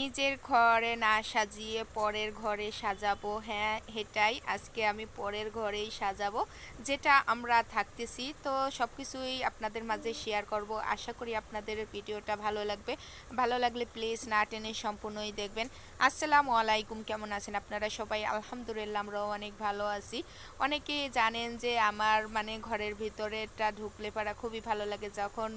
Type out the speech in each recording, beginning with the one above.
নিজের ঘরে না সাজিয়ে পরের ঘরে সাজাবো হ্যাঁ এটাই আজকে আমি পরের ঘরেই সাজাবো, যেটা আমরা থাকতেছি। তো সব কিছুই আপনাদের মাঝে শেয়ার করব। আশা করি আপনাদের ভিডিওটা ভালো লাগবে। ভালো লাগলে প্লিজ না টেনে সম্পূর্ণই দেখবেন। আসসালামু আলাইকুম, কেমন আছেন আপনারা সবাই? আলহামদুলিল্লাহ, আমরাও অনেক ভালো আছি। অনেকেই জানেন যে আমার মানে ঘরের ভিতরেটা ঢুকলে পারা খুবই ভালো লাগে। যখন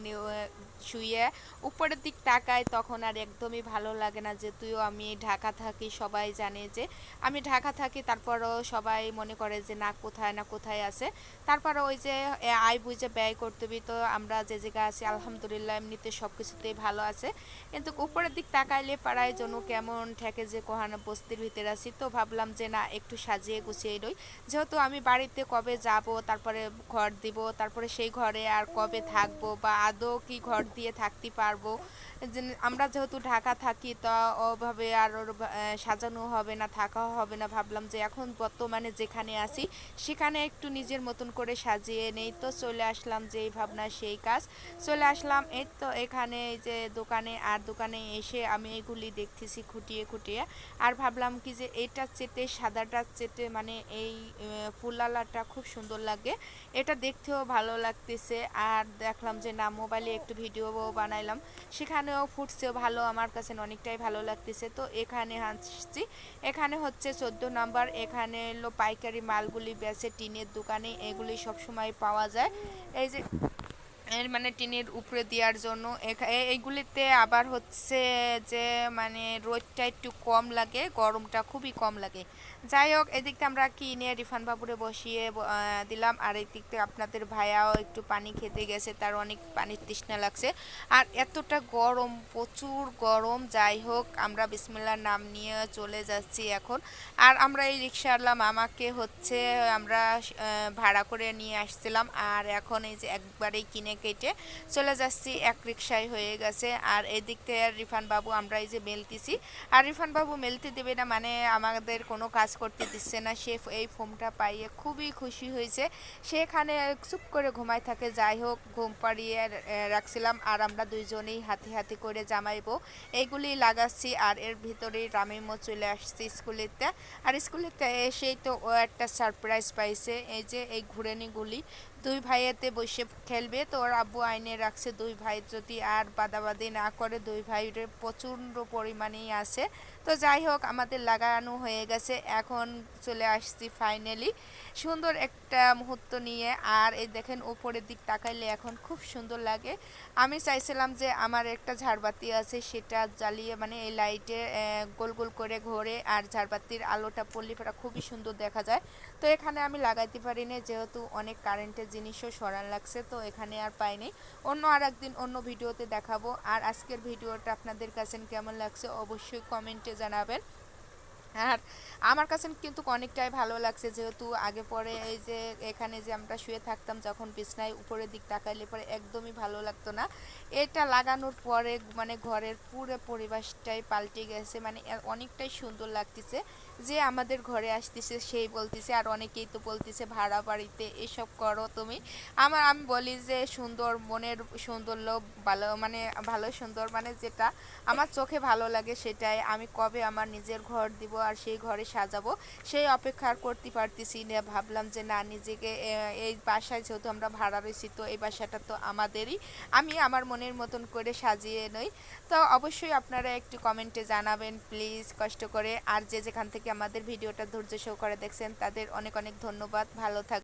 শুয়ে উপরের দিক তাকায় তখন আর একদমই ভালো লাগে না। যে তুইও আমি ঢাকা থাকি, সবাই জানে যে আমি ঢাকা থাকি, তারপরও সবাই মনে করে যে না, কোথায় না কোথায় আছে। তারপরে ওই যে আয় বুঝে ব্যয় করতে তো আমরা যে জায়গায় আছি, আলহামদুলিল্লাহ এমনিতে সব কিছুতেই ভালো আছে। কিন্তু উপরের দিক তাকাইলে পাড়ায় জন্য কেমন ঠেকে যে কোহানা বস্তির ভিতরে আছি, তো ভাবলাম যে না, একটু সাজিয়ে গুছিয়ে রই যেহেতু আমি বাড়িতে কবে যাব, তারপরে ঘর দিব, তারপরে সেই ঘরে আর কবে থাকব বা আদৌ কি ঘর দিয়ে থাকতে পারব? আমরা যেহেতু ঢাকা থাকি, তা ওভাবে আর ওর সাজানো হবে না, থাকা হবে না, ভাবলাম যে এখন বর্তমানে যেখানে আছি, সেখানে একটু নিজের মতন করে সাজিয়ে নেই। তো চলে আসলাম যেই ভাবনা, সেই কাজ। চলে আসলাম, এই তো এখানে এই যে দোকানে, আর দোকানে এসে আমি এগুলি দেখতেছি খুঁটিয়ে খুঁটিয়ে। আর ভাবলাম কি যে এইটার চেতে সাদাটার চেতে মানে এই ফুলালাটা খুব সুন্দর লাগে। এটা দেখতেও ভালো লাগতেছে। আর দেখলাম যে না, মোবাইলে একটু ভিডিও বানাইলাম। সেখানেও ফুটছেও ভালো, আমার কাছে অনেকটাই ভালো লাগতেছে। তো এখানে আসছি। এখানে হচ্ছে চোদ্দ নাম্বার, এখানে এলো পাইকারি মালগুলি বেচে টিনের দোকানে এগুলি সবসময় পাওয়া যায়। এই যে এর মানে টিনের উপরে দেওয়ার জন্য। এইগুলিতে আবার হচ্ছে যে মানে রোদটা একটু কম লাগে, গরমটা খুবই কম লাগে। যাই হোক এদিক থেকে আমরা কিনে রিফান বাবুরে বসিয়ে দিলাম, আর এই দিক থেকে আপনাদের ভাইয়াও একটু পানি খেতে গেছে, তার অনেক পানির তৃষ্ণা লাগছে। আর এতটা গরম, প্রচুর গরম, যাই হোক, আমরা বিসমিল্লার নাম নিয়ে চলে যাচ্ছি এখন। আর আমরা এই রিক্সাওয়ালা মামাকে হচ্ছে আমরা ভাড়া করে নিয়ে আসছিলাম, আর এখন এই যে একবারেই কিনে কেটে চলে যাচ্ছি, এক রিক্সায় হয়ে গেছে। আর এদিক থেকে রিফান বাবু আমরা এই যে মেলতেছি। আর রিফান বাবু মেলতে দেবে না মানে আমাদের কোনো কাজ করতে দিচ্ছে না। সে এই ফোমটা পাইয়ে খুবই খুশি হয়েছে। সেখানে চুপ করে ঘুমায় থাকে। যাই হোক, ঘুম পাড়িয়ে রাখছিলাম। আর আমরা দুইজনেই হাতে হাতে করে জামাইবো এইগুলি লাগাচ্ছি। আর এর ভিতরেই রামিমও চলে আসছে স্কুলেতে। আর স্কুলেতে এসেই তো ও একটা সারপ্রাইজ পাইছে। এই যে এই ঘুরেনিগুলি দুই ভাইয়েতে বসে খেলবে। তো ওর আব্বু আইনে রাখছে দুই ভাই, যদি আর বাদাবাদি না করে দুই ভাইয়ের প্রচণ্ড পরিমাণেই আছে। তো যাই হোক, আমাদের লাগানো হয়ে গেছে। এখন চলে আসছি ফাইনালি সুন্দর একটা মুহূর্ত নিয়ে। আর এই দেখেন, উপরের দিক তাকাইলে এখন খুব সুন্দর লাগে। আমি চাইছিলাম যে আমার একটা ঝাড়বাতি আছে, সেটা জ্বালিয়ে মানে এই লাইটে গোল গোল করে ঘোরে। আর ঝাড়বাতির আলোটা পড়লে খুবই সুন্দর দেখা যায়। তো এখানে আমি লাগাইতে পারিনি, যেহেতু অনেক কারেন্টের জিনিসও সরান লাগছে, তো এখানে আর পাইনি। অন্য আর একদিন অন্য ভিডিওতে দেখাবো। আর আজকের ভিডিওটা আপনাদের কাছে কেমন লাগছে অবশ্যই কমেন্টে জানাবেন। আর আমার কাছে কিন্তু অনেকটাই ভালো লাগছে, যেহেতু আগে পরে এই যে এখানে যে আমরা শুয়ে থাকতাম, যখন বিছনায় উপরের দিক তাকাইলে পরে একদমই ভালো লাগতো না। এটা লাগানোর পরে মানে ঘরের পুরো পরিবেশটাই পাল্টে গেছে মানে অনেকটাই সুন্দর লাগতেছে। যে আমাদের ঘরে আসতেছে, সেই বলতেছে, আর অনেকেই তো বলতেছে, ভাড়া বাড়িতে এসব করো তুমি। আমার, আমি বলি যে সুন্দর মনের সৌন্দর্য ভালো মানে ভালো সুন্দর মানে যেটা আমার চোখে ভালো লাগে সেটাই। আমি কবে আমার নিজের ঘর দিব আর সেই ঘরে সাজাবো, সেই অপেক্ষা করতে পারতেছি না। ভাবলাম যে না, নিজেকে এই বাসায় যেহেতু আমরা ভাড়া রয়েছি, তো এই বাসাটা তো আমাদেরই। আমি আমার মনের মতন করে সাজিয়ে নই। তো অবশ্যই আপনারা একটু কমেন্টে জানাবেন, প্লিজ কষ্ট করে। আর যে যেখান থেকে আমাদের ভিডিওটা ধৈর্য সহকারে দেখছেন তাদের অনেক অনেক ধন্যবাদ। ভালো থাক